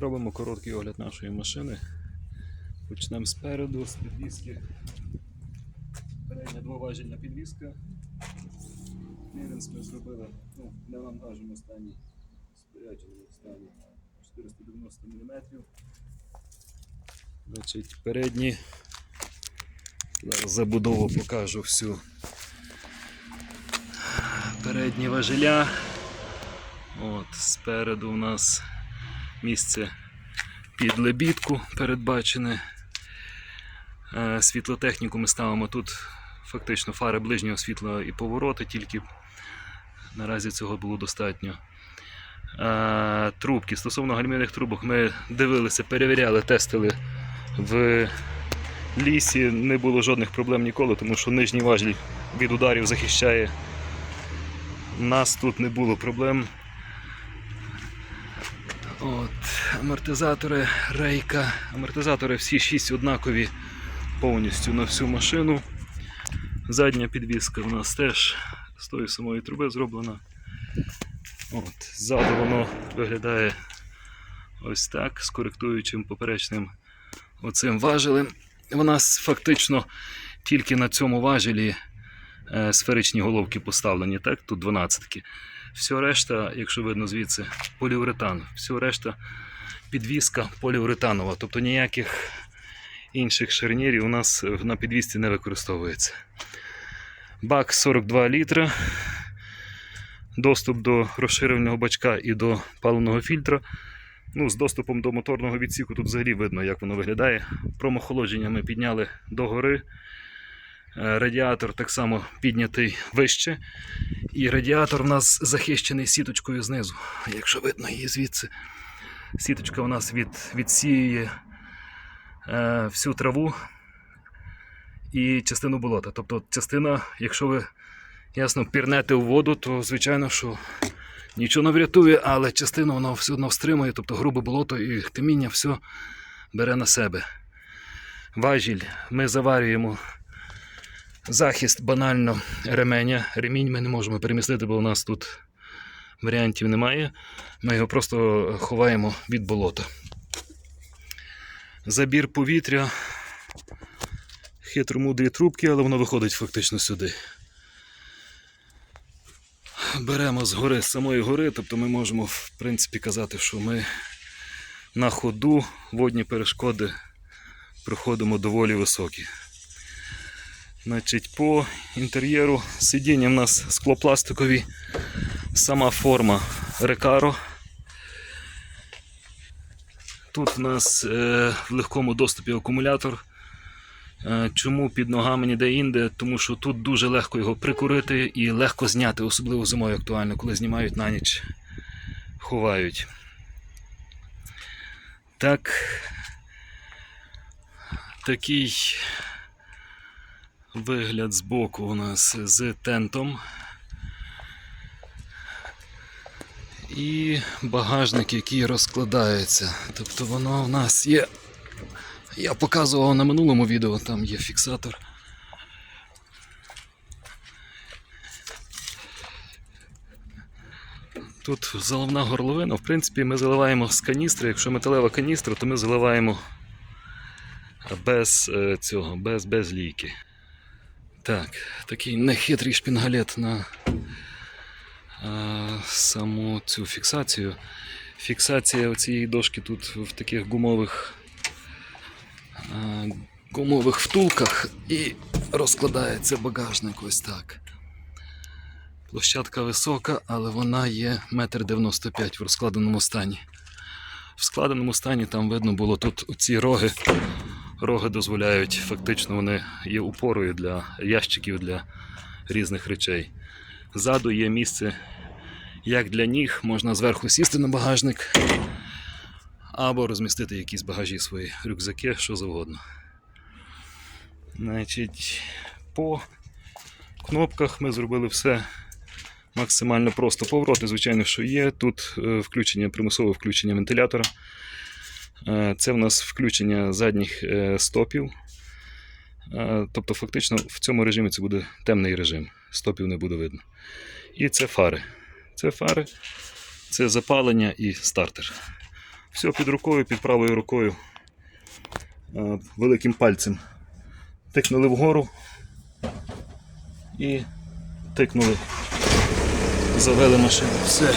Робимо короткий огляд нашої машини. Почнемо спереду, з підвіски. Передня двоважільна підвіска. Кліренс ми зробили ну, в невантаженому стані, спорядженому стані 490 мм. Значить, передні. Зараз забудову покажу всю. Передні важеля. От, спереду у нас місце під лебідку передбачене. Е, Світлотехніку ми ставимо тут фактично фари ближнього світла і повороти, тільки наразі цього було достатньо. Е, Трубки. Стосовно гальмівних трубок ми дивилися, перевіряли, тестили в лісі. Не було жодних проблем ніколи, тому що нижній важіль від ударів захищає. Нас тут не було проблем. От, амортизатори, рейка. Амортизатори всі 6 однакові повністю на всю машину. Задня підвіска у нас теж з тої самої труби зроблена. От, ззаду воно виглядає ось так, з коректуючим поперечним оцим важелем. У нас фактично тільки на цьому важелі е, сферичні головки поставлені, так? Тут 12. Все решта, якщо видно звідси, поліуретан. Все решта підвіска поліуретанова. Тобто ніяких інших шарнірів у нас на підвісці не використовується. Бак 42 літра. Доступ до розширеного бачка і до паливного фільтра. Ну, з доступом до моторного відсіку тут взагалі видно, як воно виглядає. Промохолодження ми підняли догори. Е, Радіатор так само піднятий вище. І радіатор у нас захищений сіточкою знизу. Якщо видно її звідси. Сіточка у нас від, відсіює е, всю траву і частину болота. Тобто частина, якщо ви ясно пірнете у воду, то звичайно, що нічого не врятує, але частину воно все одно встримує, тобто грубе болото і каміння все бере на себе. Важіль ми заварюємо захист банально ременя. Ремінь ми не можемо перемістити, бо у нас тут варіантів немає. Ми його просто ховаємо від болота. Забір повітря. Хитромудрі трубки, але воно виходить фактично сюди. Беремо з гори, з самої гори, тобто ми можемо в принципі казати, що ми на ходу водні перешкоди проходимо доволі високі. Значить, по інтер'єру сидіння в нас склопластикові, сама форма Recaro. Тут в нас е, в легкому доступі акумулятор. Е, чому під ногами ніде інде? Тому що тут дуже легко його прикурити і легко зняти, особливо зимою актуально, коли знімають на ніч, ховають. Так. Такий вигляд збоку у нас з тентом. І багажник, який розкладається. Тобто воно у нас є. Я показував на минулому відео, там є фіксатор. Тут заливна горловина. В принципі, ми заливаємо з каністри. Якщо металева каністра, то ми заливаємо без е, цього, без, без лійки. Так, такий нехитрий шпінгалет на е, саму цю фіксацію. Фіксація цієї дошки тут в таких гумових, е, гумових втулках і розкладається багажник ось так. Площадка висока, але вона є 1,95 м в розкладеному стані. В складеному стані там видно було тут ці роги. Роги дозволяють, фактично вони є упорою для ящиків для різних речей. Ззаду є місце як для ніг, можна зверху сісти на багажник, або розмістити якісь багажі свої рюкзаки, що завгодно. Значить, по кнопках ми зробили все максимально просто. Повороти, звичайно, що є. Тут е, включення, примусове включення вентилятора. Е, Це в нас включення задніх е, стопів. Е, Тобто, фактично, в цьому режимі це буде темний режим, стопів не буде видно. І це фари. Це фари, це запалення і стартер. Все під рукою, під правою рукою. Великим пальцем. Тикнули вгору і тикнули. Завели машину. Все.